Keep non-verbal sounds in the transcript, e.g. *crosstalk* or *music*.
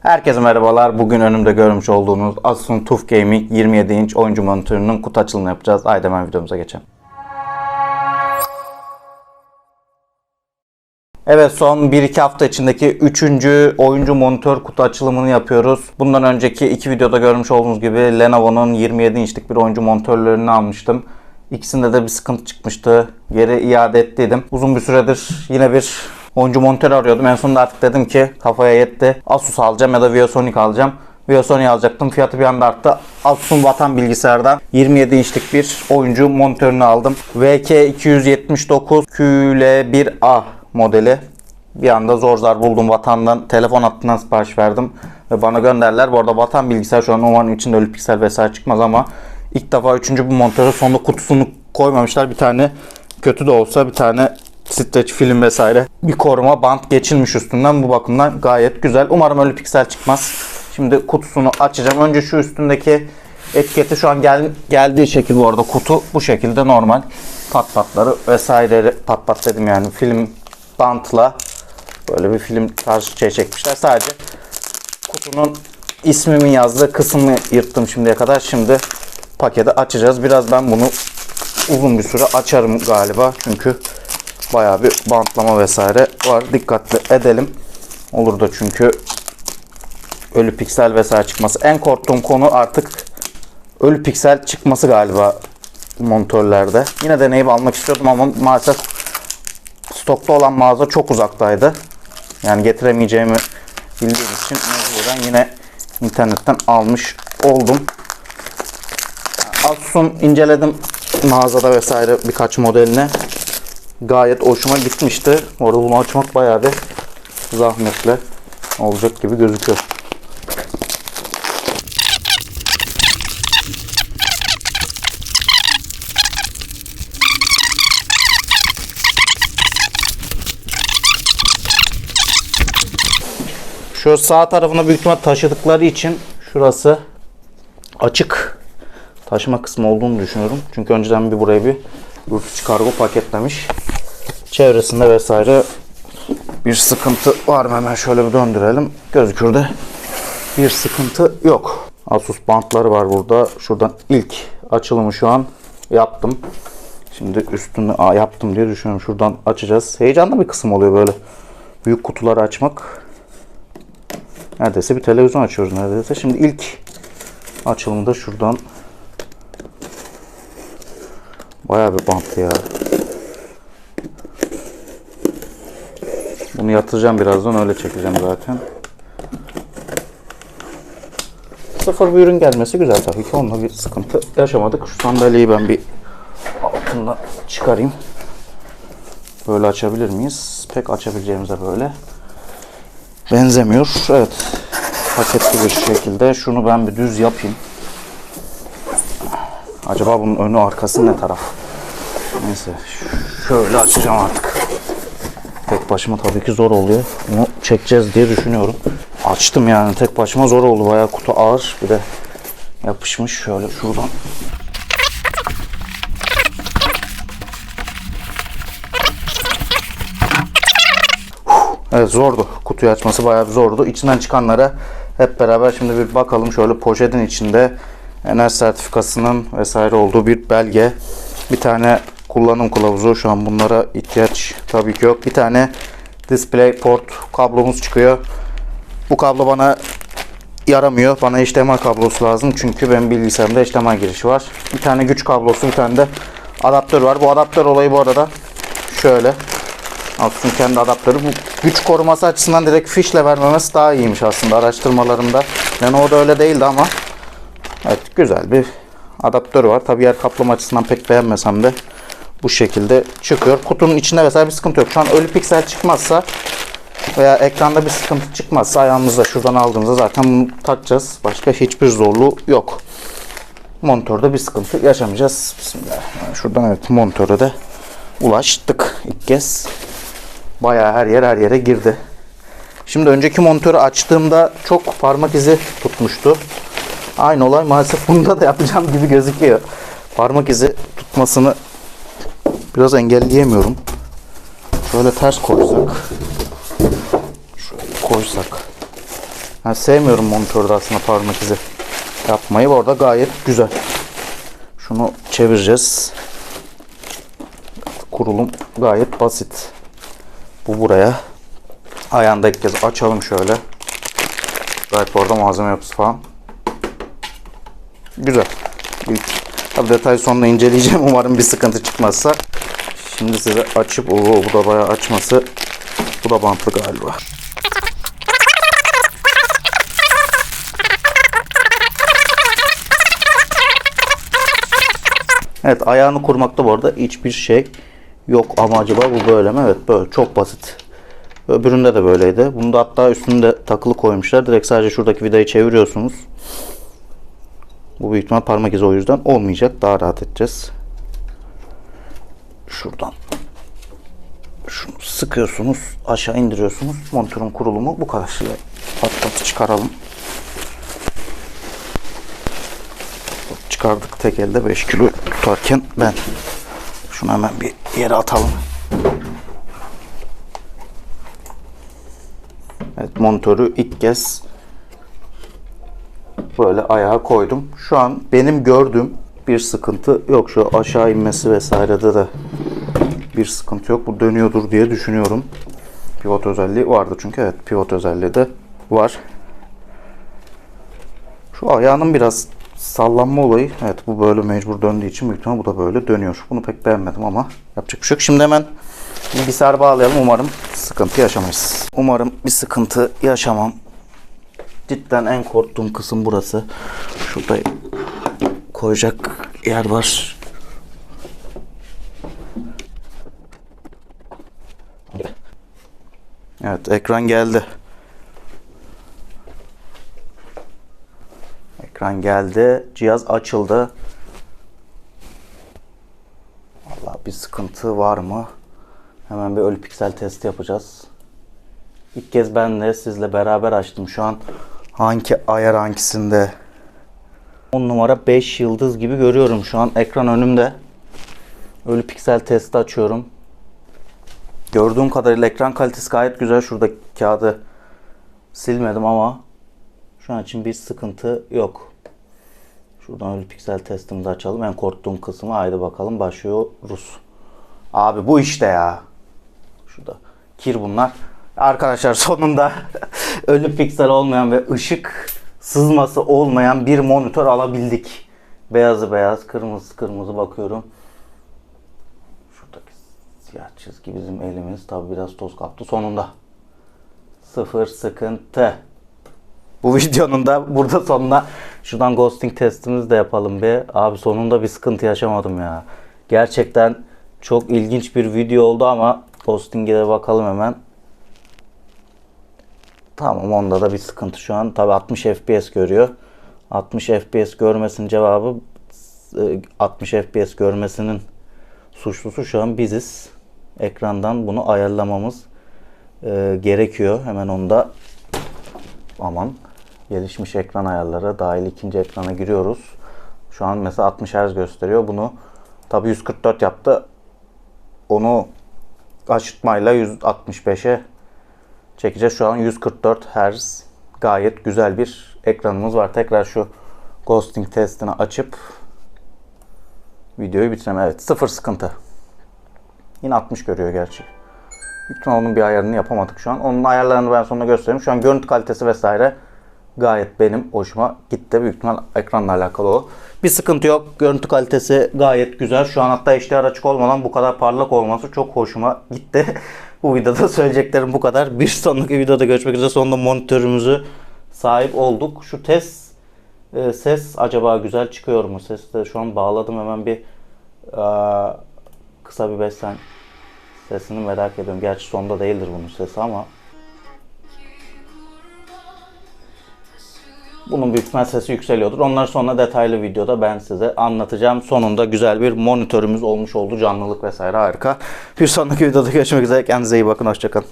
Herkese merhabalar. Bugün önümde görmüş olduğunuz Asus'un TUF Gaming 27 inç oyuncu monitörünün kutu açılımını yapacağız. Haydi hemen videomuza geçelim. Evet son 1-2 hafta içindeki 3. oyuncu monitör kutu açılımını yapıyoruz. Bundan önceki iki videoda görmüş olduğunuz gibi Lenovo'nun 27 inçlik bir oyuncu monitörlerini almıştım. İkisinde de bir sıkıntı çıkmıştı. Geri iade ettiydim. Uzun bir süredir yine bir oyuncu monitör arıyordum. En sonunda artık dedim ki kafaya yetti. Asus alacağım ya da ViewSonic alacağım. ViewSonic alacaktım. Fiyatı bir anda arttı. Asus'un vatan bilgisayardan 27 inçlik bir oyuncu monitörünü aldım. VK279 QL1A modeli. Bir anda zor zar buldum vatandan. Telefon hattından sipariş verdim. Ve bana gönderdiler. Bu arada vatan bilgisayar şu an umarım içinde ölü piksel vesaire çıkmaz ama ilk defa 3. bu monitörü sonunda kutusunu koymamışlar. Bir tane kötü de olsa bir tane streç film vesaire bir koruma bant geçilmiş üstünden bu bakımdan gayet güzel. Umarım ölü piksel çıkmaz. Şimdi kutusunu açacağım. Önce şu üstündeki etiketi şu an gel, geldiği şekil bu arada kutu bu şekilde normal pat patları vesaire pat pat dedim yani film bantla böyle bir film tarzı şey çekmişler. Sadece kutunun ismimin yazdığı kısmını yırttım şimdiye kadar. Şimdi paketi açacağız. Biraz ben bunu uzun bir süre açarım galiba. Çünkü bayağı bir bantlama vesaire var. Dikkatli edelim. Olur da çünkü ölü piksel vesaire çıkması. En korktuğum konu artık ölü piksel çıkması galiba monitörlerde. Yine deneyip almak istiyordum ama maalesef stokta olan mağaza çok uzaktaydı. Yani getiremeyeceğimi bildiğim için mecburen yine internetten almış oldum. Asus'un inceledim mağazada vesaire birkaç modeline. Gayet hoşuma gitmişti. Orada bunu açmak bayağı bir zahmetli olacak gibi gözüküyor. Şu sağ tarafına büyük ihtimal taşıdıkları için şurası açık taşıma kısmı olduğunu düşünüyorum. Çünkü önceden bir buraya bir yurt içi kargo paketlemiş. Çevresinde vesaire bir sıkıntı var mı? Hemen şöyle bir döndürelim. Gözükür de bir sıkıntı yok. Asus bantları var burada. Şuradan ilk açılımı şu an yaptım. Şimdi üstünü aa, yaptım diye düşünüyorum. Şuradan açacağız. Heyecanlı bir kısım oluyor böyle. Büyük kutuları açmak. Neredeyse bir televizyon açıyoruz neredeyse. Şimdi ilk açılımda şuradan bayağı bir bant ya. Bunu yatıracağım birazdan öyle çekeceğim zaten. Sıfır bir ürün gelmesi güzel tabii ki. Onunla bir sıkıntı yaşamadık. Şu sandalyeyi ben bir altında çıkarayım. Böyle açabilir miyiz? Pek açabileceğimize böyle benzemiyor. Evet. Paketli bir şekilde. Şunu ben bir düz yapayım. Acaba bunun önü arkası ne taraf? Neyse. Şöyle açacağım artık. Tek başıma tabii ki zor oluyor. Bunu çekeceğiz diye düşünüyorum. Açtım yani. Tek başıma zor oldu. Bayağı kutu ağır. Bir de yapışmış. Şöyle şuradan Evet zordu. Kutuyu açması bayağı zordu. İçinden çıkanlara hep beraber şimdi bir bakalım. Şöyle poşetin içinde enerji sertifikasının vesaire olduğu bir belge. Bir tane kullanım kılavuzu. Şu an bunlara ihtiyaç tabii ki yok. Bir tane display port kablomuz çıkıyor. Bu kablo bana yaramıyor. Bana HDMI kablosu lazım. Çünkü benim bilgisayarımda HDMI girişi var. Bir tane güç kablosu, bir tane de adaptör var. Bu adaptör olayı bu arada şöyle. Asus'un kendi adaptörü. Bu güç koruması açısından direkt fişle vermemesi daha iyiymiş aslında araştırmalarımda. Yani o da öyle değildi ama evet güzel bir adaptör var. Tabi yer kaplama açısından pek beğenmesem de bu şekilde çıkıyor. Kutunun içinde vesaire bir sıkıntı yok. Şu an ölü piksel çıkmazsa veya ekranda bir sıkıntı çıkmazsa ayağımızda şuradan aldığımızda zaten bunu takacağız. Başka hiçbir zorluğu yok. Monitörde bir sıkıntı yaşamayacağız. Bismillah. Şuradan evet monitöre de ulaştık ilk kez. Bayağı her yer her yere girdi. Şimdi önceki monitörü açtığımda çok parmak izi tutmuştu. Aynı olay maalesef bunda da yapacağım gibi gözüküyor. Parmak izi tutmasını biraz engelleyemiyorum. Şöyle ters koysak. Şöyle koysak. Ben sevmiyorum monitörde aslında parmak izi yapmayı. Bu arada gayet güzel. Şunu çevireceğiz. Kurulum gayet basit. Bu buraya. Ayağını da ilk kez açalım şöyle. Gayet bu arada malzeme yapısı falan. Güzel. Büyük. Tabii detayı sonra inceleyeceğim. *laughs* Umarım bir sıkıntı çıkmazsa. Şimdi size açıp o bu da bayağı açması. Bu da bantlı galiba. Evet ayağını kurmakta bu arada hiçbir şey yok ama acaba bu böyle mi? Evet böyle çok basit. Öbüründe de böyleydi. Bunda hatta üstünde takılı koymuşlar. Direkt sadece şuradaki vidayı çeviriyorsunuz. Bu büyük ihtimal parmak izi o yüzden olmayacak. Daha rahat edeceğiz. Şuradan şunu sıkıyorsunuz. Aşağı indiriyorsunuz. Monitörün kurulumu bu kadar. Şöyle pat pat çıkaralım. Çıkardık tek elde 5 kilo tutarken ben şunu hemen bir yere atalım. Evet monitörü ilk kez böyle ayağa koydum. Şu an benim gördüğüm bir sıkıntı yok. Şu aşağı inmesi vesairede de bir sıkıntı yok. Bu dönüyordur diye düşünüyorum. Pivot özelliği vardı çünkü evet pivot özelliği de var. Şu ayağının biraz sallanma olayı. Evet bu böyle mecbur döndüğü için büyük bu da böyle dönüyor. Bunu pek beğenmedim ama yapacak bir şey yok. Şimdi hemen bilgisayar bağlayalım. Umarım sıkıntı yaşamayız. Umarım bir sıkıntı yaşamam. Cidden en korktuğum kısım burası. Şurada koyacak yer var. Evet ekran geldi. Ekran geldi. Cihaz açıldı. Allah bir sıkıntı var mı? Hemen bir ölü piksel testi yapacağız. İlk kez ben de sizle beraber açtım. Şu an hangi ayar hangisinde? 10 numara 5 yıldız gibi görüyorum şu an ekran önümde. Ölü piksel testi açıyorum. Gördüğüm kadarıyla ekran kalitesi gayet güzel. Şurada kağıdı silmedim ama şu an için bir sıkıntı yok. Şuradan ölü piksel testimi de açalım. En korktuğum kısmı haydi bakalım başlıyoruz. Abi bu işte ya. Şurada kir bunlar. Arkadaşlar sonunda *laughs* ölü piksel olmayan ve ışık sızması olmayan bir monitör alabildik. Beyazı beyaz, kırmızı kırmızı bakıyorum. Şuradaki siyah çizgi bizim elimiz. Tabi biraz toz kaptı. Sonunda. Sıfır sıkıntı. Bu *laughs* videonun da burada sonuna şuradan ghosting testimizi de yapalım be. Abi sonunda bir sıkıntı yaşamadım ya. Gerçekten çok ilginç bir video oldu ama ghosting'e de bakalım hemen. Tamam onda da bir sıkıntı şu an. Tabi 60 FPS görüyor. 60 FPS görmesinin cevabı e, 60 FPS görmesinin suçlusu şu an biziz. Ekrandan bunu ayarlamamız e, gerekiyor. Hemen onda aman gelişmiş ekran ayarları dahil ikinci ekrana giriyoruz. Şu an mesela 60 Hz gösteriyor. Bunu tabi 144 yaptı. Onu aşırtmayla 165'e çekeceğiz. Şu an 144 Hz gayet güzel bir ekranımız var. Tekrar şu ghosting testini açıp videoyu bitireyim. Evet sıfır sıkıntı. Yine 60 görüyor gerçi. Büyük onun bir ayarını yapamadık şu an. Onun ayarlarını ben sonra göstereyim. Şu an görüntü kalitesi vesaire gayet benim hoşuma gitti. Büyük ihtimal ekranla alakalı o. Bir sıkıntı yok. Görüntü kalitesi gayet güzel. Şu an hatta HDR açık olmadan bu kadar parlak olması çok hoşuma gitti. *laughs* bu videoda *laughs* söyleyeceklerim bu kadar. Bir sonraki videoda görüşmek üzere. Sonunda monitörümüzü sahip olduk. Şu test e, ses acaba güzel çıkıyor mu? Ses de şu an bağladım. Hemen bir e, kısa bir 5 sen sesini merak ediyorum. Gerçi sonda değildir bunun sesi ama Bunun büyük ihtimal sesi yükseliyordur. Onları sonra detaylı videoda ben size anlatacağım. Sonunda güzel bir monitörümüz olmuş oldu. Canlılık vesaire harika. Bir sonraki videoda görüşmek üzere. Kendinize iyi bakın. Hoşçakalın.